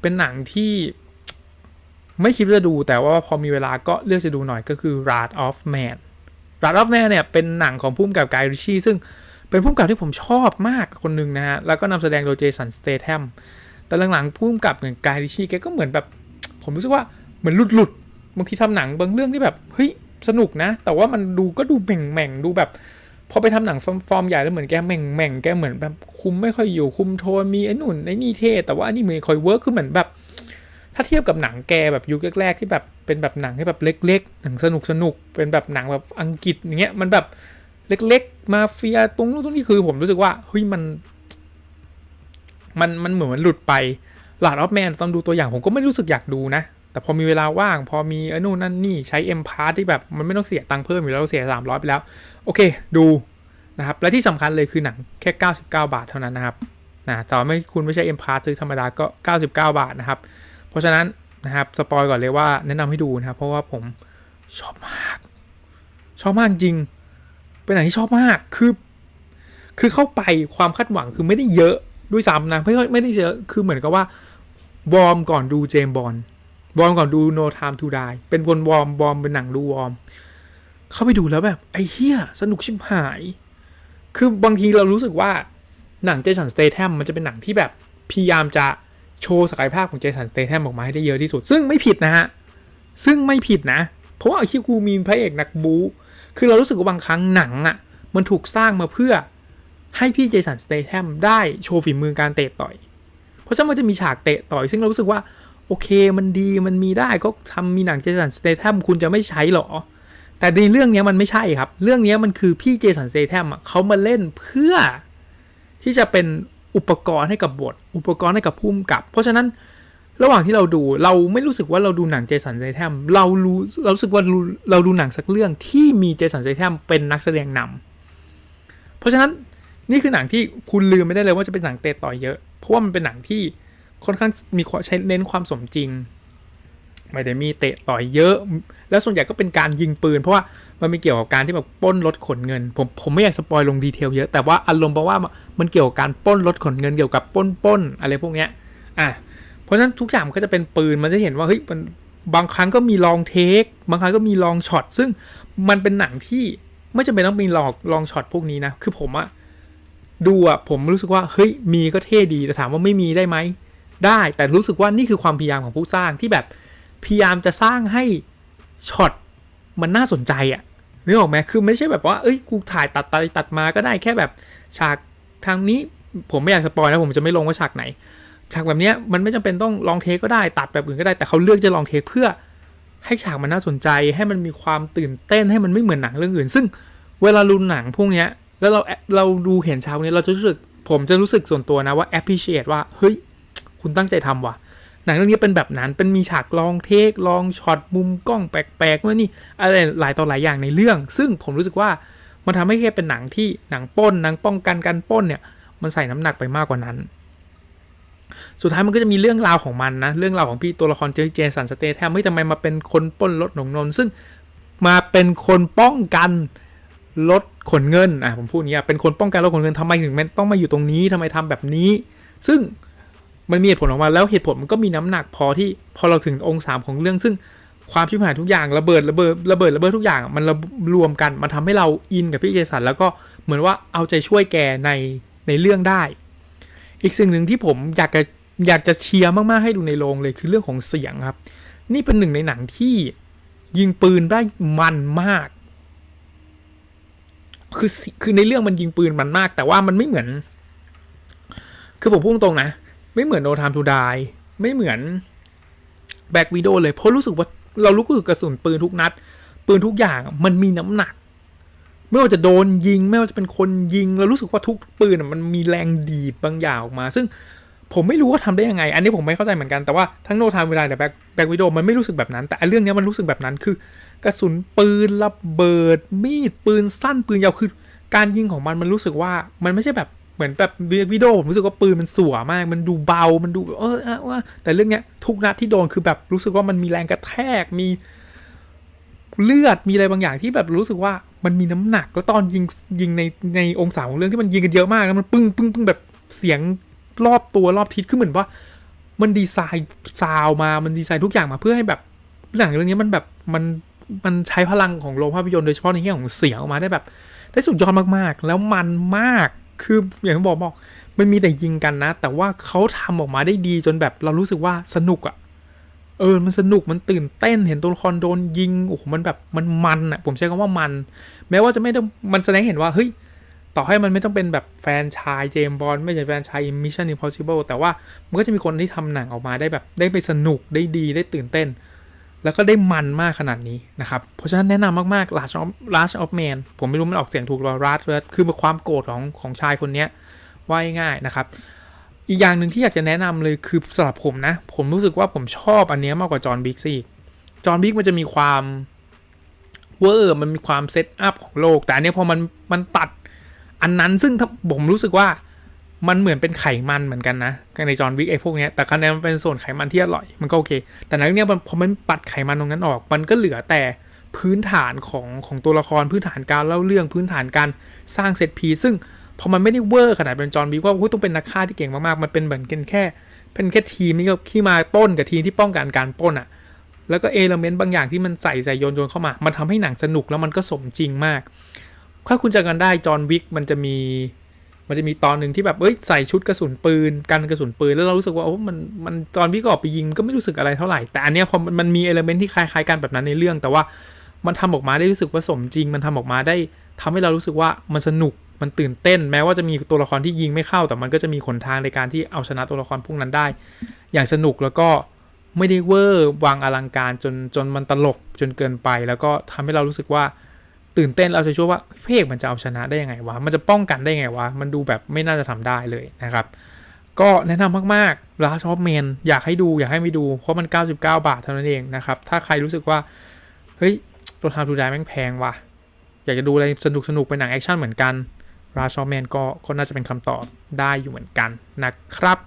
เป็นหนังที่ไม่คิดจะดูแต่ว่าพอมีเวลาก็เลือกจะดูหน่อยก็คือ Rat of Man Rat of Man เนี่ยเป็นหนังของพุ่มกับไกริชี่ซึ่งเป็นพุ่มกับที่ผมชอบมากคนหนึ่งนะฮะ แล้วก็นำแสดงโดยเจสันสเตท a มแต่หลังๆพุ่มกับเหมือนไกริชี่แกก็เหมือนแบบ ผมรู้สึกว่าเหมือนหลุดๆบางทีทำหนังบางเรื่องที่แบบเฮ้ยสนุกนะ แต่ว่ามันดูก็ดูแหม่งๆดูแบบ พอไปทำหนังฟอร์มใหญ่แล้วเหมือนแกแหม่งแหม่งแกเหมือนแบบคุมไม่ค่อยอยู่คุมโทนมีไอ้นุ่นไอ้นี่เท่แต่ว่าอันนี้มือคอยเวิร์คคือเหมือนแบบ ถ้าเทียบกับหนังแกแบบยุคแรกๆที่แบบเป็นแบบหนังที่แบบเล็กๆหนังสนุกสนุกๆเป็นแบบหนังแบบอังกฤษอย่างเงี้ยมันแบบเล็กๆ มาเฟียตรงนู้นตรงนี้คือผมรู้สึกว่าเฮ้ยมันมันมันเหมือนมันหลุดไปหลาดออฟแมนตอนดูตัวอย่างผมก็ไม่รู้สึกอยากดูนะ แต่พอมีเวลาว่าง พอมีอนู่นนั่นนี่ใช้เอ็มพาร์ที่แบบมันไม่ต้องเสียตังค์เพิ่มอยู่แล้วเสียสามร้อยไปแล้ว โอเคดูนะครับ และที่สำคัญเลยคือหนังแค่ 99 บาทเท่านั้นนะครับนะต่ว่าไม่คุณไม่ใช่เอ็มพาร์ซื้อธรรมดาก็ 99 บาทนะครับ เพราะฉะนั้นนะครับสปอยก่อนเลยว่าแนะนำให้ดูนะครับ เพราะว่าผมชอบมาก ชอบมากจริง เป็นหนังที่ชอบมากคือคือเข้าไปความคาดหวังคือไม่ได้เยอะด้วยซ้ำนะไม่ไม่ได้เยอะคือเหมือนกับว่าวอร์มก่อนดูเจมบอล วอร์มก่อนดู No Time to Die เป็นวนวอร์มวอร์มเป็นหนังดูวอร์มเข้าไปดูแล้วแบบ ไอ้เฮียสนุกชิบหาย คือบางทีเรารู้สึกว่าหนังเจสันสเต t ทมมันจะเป็นหนังที่แบบพยายามจะโชว์ศักยภาพของเจสันสเต t ทมออกมาให้ได้เยอะที่สุด ซึ่งไม่ผิดนะฮะ ซึ่งไม่ผิดนะ เพราะว่าคิวคูมีพระเอกนักบู๊คือเรารู้สึกว่าบางครั้งหนังอะ่ะมันถูกสร้างมาเพื่อให้พี่เจสันสเต t ทมได้โชว์ฝีมือการเตะต่อย เพราะฉะนั้นมันจะมีฉากเตะต่อย ซึ่งเรารู้สึกว่า โอเคมันดีมันมีได้ก็ทำมีหนังเจสันสเต t ทมคุณจะไม่ใช้หรอ แต่ในเรื่องนี้มันไม่ใช่ครับ เรื่องนี้มันคือพี่เจสันสเต t ทมเขามาเล่นเพื่อที่จะเป็นอุปกรณ์ให้กับบท อุปกรณ์ให้กับผู้กำกับ เพราะฉะนั้นระหว่างที่เราดูเราไม่รู้สึกว่าเราดูหนังเจสันเซแทมเรารู้เรารู้สึกว่าเราดูหนังสักเรื่องที่มีเจสันเซแทมเป็นนักแสดงนำเพราะฉะนั้นนี่คือหนังที่คุณลืมไม่ได้เลยว่าจะเป็นหนังเตะต่อยเยอะ เพราะว่ามันเป็นหนังที่ ค่อนข้างมีใช้เน้นความสมจริงไม่ได้มีเตะต่อยเยอะ แล้วส่วนใหญ่ก็เป็นการยิงปืน เพราะว่ามันมีเกี่ยวกับการที่แบบป้นรถขนเงิน ผมผมไม่อยากสปอยลงดีเทลเยอะ แต่ว่าอารมณ์แปลว่ามันเกี่ยวกับการป้นรถขนเงินเกี่ยวกับป้นป้นอะไรพวกเนี้ย อะ เพราะฉะนั้นทุกอย่างก็จะเป็นปืน มันจะเห็นว่าเฮ้ยมันบางครั้งก็มีลองเทค บางครั้งก็มีลองช็อต ซึ่งมันเป็นหนังที่ไม่จำเป็นต้องมีลองลองช็อตพวกนี้นะ คือผมอะดูอะผมรู้สึกว่าเฮ้ยมีก็เท่ดี แต่ถามว่าไม่มีได้ไหม ได้ แต่รู้สึกว่านี่คือความพยายามของผู้สร้างที่แบบพยายามจะสร้างให้ช็อตมันน่าสนใจอะนึกออกไหมคือไม่ใช่แบบว่า เอ้ย กูถ่ายตัดไปตัดมาก็ได้แค่แบบฉากทางนี้ผมไม่อยากสปอยนะผมจะไม่ลงว่าฉากไหน ฉากแบบนี้มันไม่จำเป็นต้องลองเทคก็ได้ตัดแบบอื่นก็ได้แต่เขาเลือกจะลองเทคเพื่อให้ฉากมันน่าสนใจให้มันมีความตื่นเต้นให้มันไม่เหมือนหนังเรื่องอื่น ซึ่งเวลาดูหนังพวกเนี้ยแล้วเราเราดูเห็นฉากนี้เราจะรู้สึก ผมจะรู้สึกส่วนตัวนะว่า appreciate ว่าเฮ้ย คุณตั้งใจทำว่ะ หนังเรื่องนี้เป็นแบบนั้นเป็นมีฉากลองเทคลองช็อตมุมกล้องแปลกๆนู่นนี่อะไรหลายต่อหลายอย่างในเรื่อง ซึ่งผมรู้สึกว่ามันทำให้แค่เป็นหนังที่หนังป้นหนังป้องกันการป้นเนี่ย มันใส่น้ำหนักไปมากกว่านั้น สุดท้ายมันก็จะมีเรื่องราวของมันนะ เรื่องราวของพี่ตัวละครเจเจสันสเตแทมไม่ทำไมมาเป็นคนป้นรถหนงนนซึ่งมาเป็นคนป้องกันรถขนเงินอะผมพูดอย่างนี้เป็นคนป้องกันรถขนเงินทำไมถึงมันต้องมาอยู่ตรงนี้ทำไมทำแบบนี้ ซึ่ง มันมีเหตุผลออกมาแล้วเหตุผลมันก็มีน้ำหนักพอที่พอเราถึงองค์สามของเรื่องซึ่งความชิบหายทุกอย่างระเบิดระเบิดระเบิดระเบิดทุกอย่างมันรวมกันมันทำให้เราอินกับพี่เจสันแล้วก็เหมือนว่าเอาใจช่วยแกในในเรื่องได้ อีกสิ่งหนึ่งที่ผมอยากจะอยากจะเชียร์มากๆให้ดูในโรงเลยคือเรื่องของเสียงครับ นี่เป็นหนึ่งในหนังที่ยิงปืนได้มันมาก คือคือในเรื่องมันยิงปืนมันมาก แต่ว่ามันไม่เหมือน คือผมพูดตรงนะ ไม่เหมือนโนทามทูดายไม่เหมือนแบ็กวิดโอเลย เพราะรู้สึกว่าเรารู้สึกกระสุนปืนทุกนัด ปืนทุกอย่างมันมีน้ำหนัก ไม่ว่าจะโดนยิง ไม่ว่าจะเป็นคนยิง เรารู้สึกว่าทุกปืนมันมีแรงดีดบางอย่างออกมา ซึ่งผมไม่รู้ว่าทำได้ยังไง อันนี้ผมไม่เข้าใจเหมือนกัน แต่ว่าทั้งโนทามเวลาแต่แบ็กแบ็กวิดโอมันไม่รู้สึกแบบนั้น แต่เรื่องนี้มันรู้สึกแบบนั้นคือกระสุนปืนระเบิด มีดปืนสั้นปืนยาวคือการยิงของมันมันรู้สึกว่ามันไม่ใช่แบบ เหมือนแบบวิดีโอผมรู้สึกว่าปืนมันสัวมาก มันดูเบา มันดูเออเออแต่เรื่องเนี้ยทุกนัดที่โดนคือแบบรู้สึกว่ามันมีแรงกระแทก มีเลือด มีอะไรบางอย่างที่แบบรู้สึกว่ามันมีน้ำหนัก แล้วตอนยิงยิงในในองศาของเรื่องที่มันยิงกันเยอะมากแล้วมันปึ้งปึ้งปึ้งแบบเสียงรอบตัวรอบทิศคือเหมือนว่า มันดีไซน์ซาวมา มันดีไซน์ทุกอย่างมาเพื่อให้แบบหนังเรื่องนี้มันแบบมันมันใช้พลังของโรงภาพยนตร์โดยเฉพาะในแง่ของเสียงออกมาได้แบบ ได้สุดยอดมากๆ แล้วมันมาก คืออย่างที่บอกบอกมันมีแต่ยิงกันนะ แต่ว่าเขาทำออกมาได้ดีจนแบบเรารู้สึกว่าสนุกอะเออ มันสนุกมันตื่นเต้นเห็นตัวละครโดนยิงโอ้โหมันแบบมันมันอะผมใช้คำว่ามัน แม้ว่าจะไม่ต้องมันแสดงเห็นว่าเฮ้ยต่อให้มันไม่ต้องเป็นแบบแฟนชายเจมบอลไม่ใช่แฟนชาย Mission Impossible แต่ว่ามันก็จะมีคนที่ทำหนังออกมาได้แบบได้ไปสนุกได้ดีได้ตื่นเต้น แล้วก็ได้มันมากขนาดนี้นะครับ เพราะฉะนั้นแนะนำมากๆ Last of Last of Man ผมไม่รู้มันออกเสียงถูกหรือเปล่า Last คือความโกรธของของชายคนนี้ว่าง่ายนะครับ อีกอย่างหนึ่งที่อยากจะแนะนำเลยคือสำหรับผมนะ ผมรู้สึกว่าผมชอบอันนี้มากกว่าจอห์นบิ๊กซี่จอห์นบิ๊กมันจะมีความเวอร์มันมีความเซตอัพของโลก แต่อันนี้พอมันมันตัดอันนั้นซึ่งถ้าผมรู้สึกว่า มันเหมือนเป็นไขมันเหมือนกันนะในจอห์นบิ๊กไอ้พวกเนี้ยแต่คะแนนมันเป็นส่วนไขมันที่อร่อยมันก็โอเค แต่ในเรื่องเนี้ยมันพอมันปัดไขมันตรงนั้นออก มันก็เหลือแต่พื้นฐานของของตัวละครพื้นฐานการเล่าเรื่องพื้นฐานการสร้างเซตพีซึ่งพอมันไม่ได้เวอร์ขนาดเป็นจอห์นบิ๊กว่าโอ้ยต้องเป็นนักฆ่าที่เก่งมากๆ มันเป็นเหมือนกันแค่ เป็นแค่ทีมนี้ก็ที่มาป้นกับทีมที่ป้องกันการป้นอะ่ะ แล้วก็เอลเมนต์บางอย่างที่มันใส่ใส่โยนโยนเข้ามา มันทำให้หนังสนุกแล้วมันก็สมจริงมาก ถ้าคุณจะกันได้จอห์นวิกมันจะมี มันจะมีตอนหนึ่งที่แบบเอ้ยใส่ชุดกระสุนปืนกันกระสุนปืนแล้วเรารู้สึกว่าโอ้มันมันจอห์นวิกออกไปยิงก็ไม่รู้สึกอะไรเท่าไหร่แต่อันเนี้ยพอมันมันมีเอลเมนต์ที่คล้ายๆกันแบบนั้นในเรื่อง แต่ว่ามันทำออกมาได้รู้สึกว่าสมจริง มันทำออกมาได้ทำให้เรารู้สึกว่ามันสนุกมันตื่นเต้น แม้ว่าจะมีตัวละครที่ยิงไม่เข้า แต่มันก็จะมีขนทางในการที่เอาชนะตัวละครพวกนั้นได้ อย่างสนุกแล้วก็ไม่ได้เวอร์วางอลังการจนจนมันตลกจนเกินไป แล้วก็ทำให้เรารู้สึกว่า ตื่นเต้นเราจะช่วว่าเพกมันจะเอาชนะได้ยังไงวะ มันจะป้องกันได้ยังไงวะ มันดูแบบไม่น่าจะทำได้เลยนะครับ ก็แนะนำมากๆ Last of Man อยากให้ดูอยากให้ไม่ดู เพราะมัน 99 บาทเท่านั้นเองนะครับ ถ้าใครรู้สึกว่า เฮ้ยตัวทางทูดายแม่งแพงว่ะ อยากจะดูอะไรสนุกสนุกเป็นหนังแอคชั่นเหมือนกัน Last of Man ก็ก็น่าจะเป็นคำตอบได้อยู่เหมือนกันนะครับ